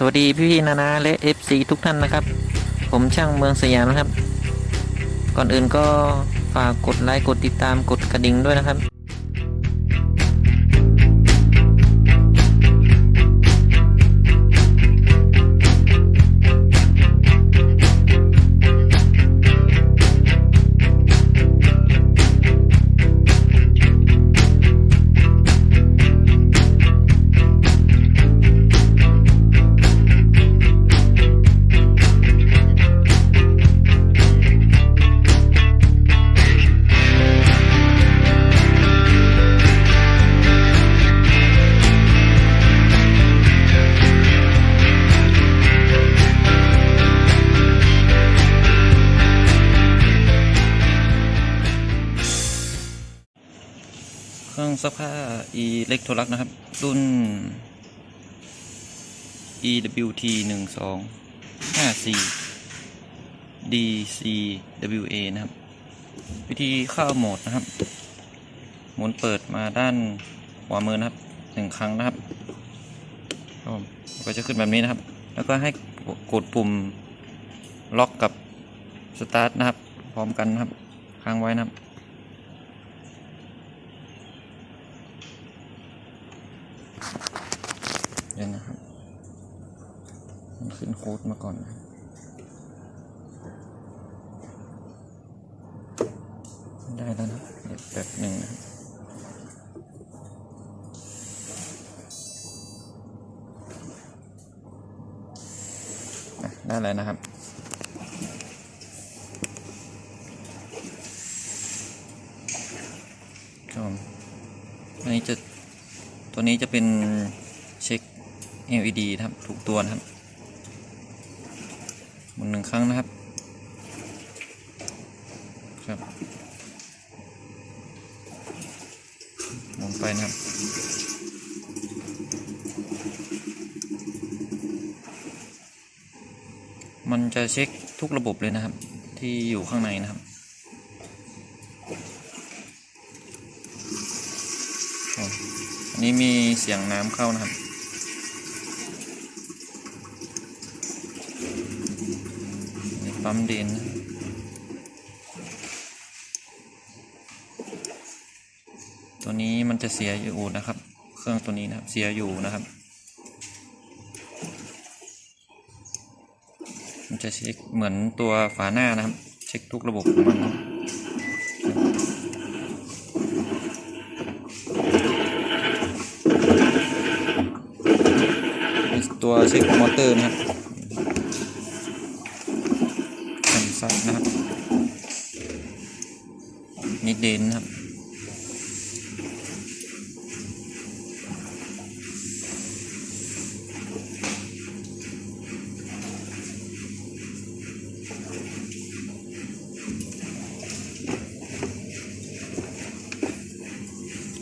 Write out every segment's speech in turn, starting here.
สวัสดีพี่ๆนานาและ FC ทุกท่านนะครับ ผมช่างเมืองสยามนะครับ ก่อนอื่นก็ฝากกดไลค์กดติดตามกดกระดิ่งด้วยนะครับ เครื่องซักผ้า e l e c t r o l u x นะครับ รุ่น EWT 1 2 5 4 DCWA นะครับ วิธีเข้าโหมดนะครับ หมุนเปิดมาด้านขวามือนะครับหนึ่งครั้งนะครับก็จะขึ้นแบบนี้นะครับ แล้วก็ให้กดปุ่มล็อกกับสตาร์ทนะครับ พร้อมกันนะครับ ค้างไว้นะครับ เดี๋ยวนะครับ มันขึ้นโค้ดมาก่อนนะได้แล้วนะเดี๋ยวแบบหนึ่งนะได้แล้วนะครับครับผมอันนี้จะ ตัวนี้จะเป็นเช็ค LED ครับ ถูกตัวนะครับ มุนหนึ่งครั้งนะครับ ครับหมุนไปนะครับ มันจะเช็คทุกระบบเลยนะครับ ที่อยู่ข้างในนะครับอันนี้มีเสียงน้ำเข้านะครับ ปั๊มดิน ตัวนี้มันจะเสียอยู่นะครับ เครื่องตัวนี้นะครับเสียอยู่นะครับ มันจะเช็คเหมือนตัวฝาหน้านะครับ เช็คทุกระบบของมันตัวเช็คมอเตอร์นะครับแผ่นซับนะครับ นี่เดนนครับ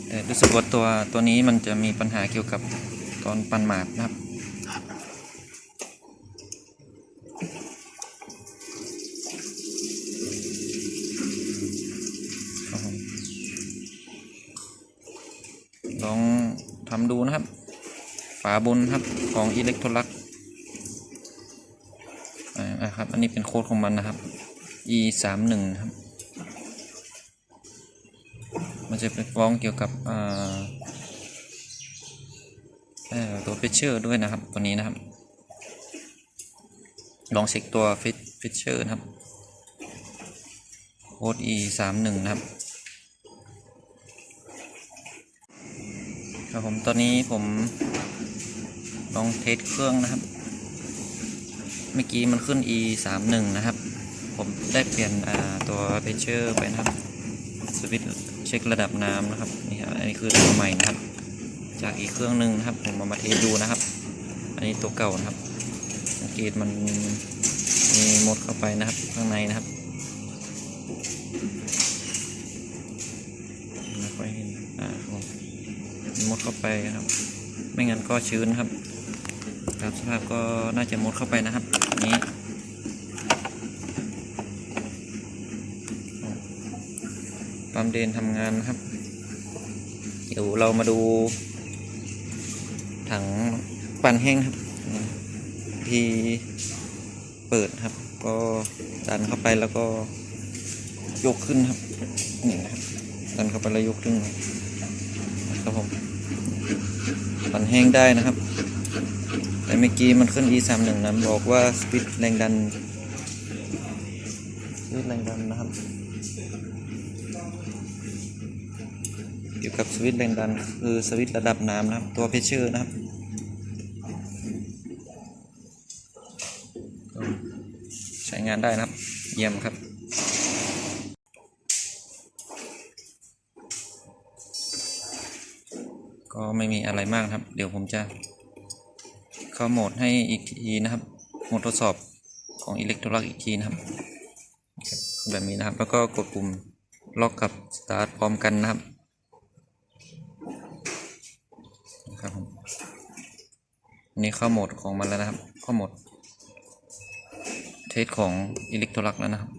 แต่รู้สึกว่าตัวตัวนี้มันจะมีปัญหาเกี่ยวกับตอนปันหมาดนะครับผมลอง ทำดูนะครับ ฝาบนครับของอิเล็กโทรลักอ่าครับ อันนี้เป็นโค้ดของมันนะครับ e สามหนึ่งครับ มันจะเป็นฟ้องเกี่ยวกับอ่าตัวเฟชเชอร์ด้วยนะครับ ตัวนี้นะครับ ลองเช็คตัวเฟชเชอร์นะครับโค้ด e สามหนึ่งนะครับ ครับผมตอนนี้ผมลองเทสเครื่องนะครับ เมื่อกี้มันขึ้น e สามหนึ่งนะครับ ผมได้เปลี่ยนตัวเพเชอร์ไปนะครับ สวิตช์เช็คระดับน้ำนะครับนี่ครับอันนี้คือตัวใหม่นะครับ จากอีกเครื่องหนึ่งนะครับ ผมเอามาเทสดูนะครับ อันนี้ตัวเก่านะครับ สังเกตมันมีมดเข้าไปนะครับ ข้างในนะครับ มดเข้าไปนะครับ ไม่งั้นก็ชื้นครับตามสภาพก็น่าจะมดเข้าไปนะครับอันนี้ปั๊มเดนทำงานนะครับ เดี๋ยวเรามาดู ถังปั่นแห้งครับธีเปิดครับ ก็ดันเข้าไปแล้วก็ยกขึ้นครับนี่นะครับดันเข้าไปแล้วยกขึ้นครับผม ปั่นแห้งได้นะครับ แต่เมื่อกี้มันขึ้น e 3 1นั้นบอกว่าสวิตช์แรงดันสวิตช์แรงดันนะครับ เกี่ยวกับสวิตช์แรงดัน คือสวิตช์ระดับน้ำนะครับ ตัวเพชเชอร์นะครับใช้งานได้นะครับ เยี่ยมครับ ก็ไม่มีอะไรมากครับ เดี๋ยวผมจะเข้าโหมดให้อีกทีนะครับ โหมดทดสอบของอิเล็กโทรลักอีกทีนะครับ แบบนี้นะครับ แล้วก็กดปุ่มล็อกกับ start พร้อมกันนะครับครับผมนนี้เข้าโหมดของมันแล้วนะครับ เข้าโหมดเทสของอิเล็กโทรลักแล้วนะครับ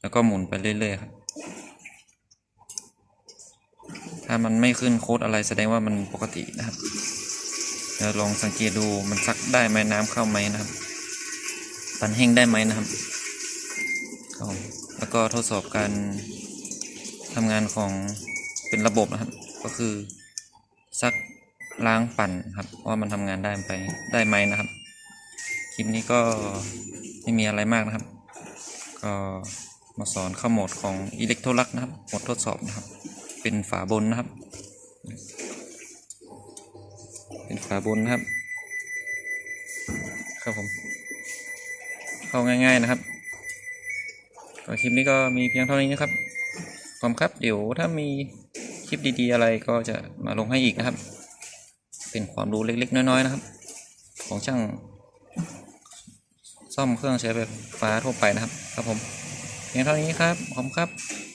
แล้วก็หมุนไปเรื่อยๆครับ ถ้ามันไม่ขึ้นโค้ดอะไรแสดงว่ามันปกตินะครับเดี๋ยวลองสังเกตดูมันซักได้ไหมน้ำเข้าไหมนะครับ ปั่นแห้งได้ไหมนะครับครับแล้วก็ทดสอบการทำงานของเป็นระบบนะครับ ก็คือซักล้างปั่นครับว่ามันทำงานได้ไปได้ไหมนะครับ คลิปนี้ก็ไม่มีอะไรมากนะครับ ก็มาสอนเข้าโหมดของอิเล็กโทรลักนะครับโหมดทดสอบนะครับ เป็นฝาบนนะครับ เป็นฝาบนนะครับ ครับผม เข้าง่าย ๆนะครับก็คลิปนี้ก็มีเพียงเท่านี้นะครับขอบครับ เดี๋ยวถ้ามีคลิปดีๆ อะไรก็จะมาลงให้อีกนะครับ เป็นความรู้เล็กๆ น้อยๆ นะครับ ของช่างซ่อมเครื่องใช้ไฟฟ้าทั่วไปนะครับ ครับผมเพียงเท่านี้ครับ ขอบคุณครับ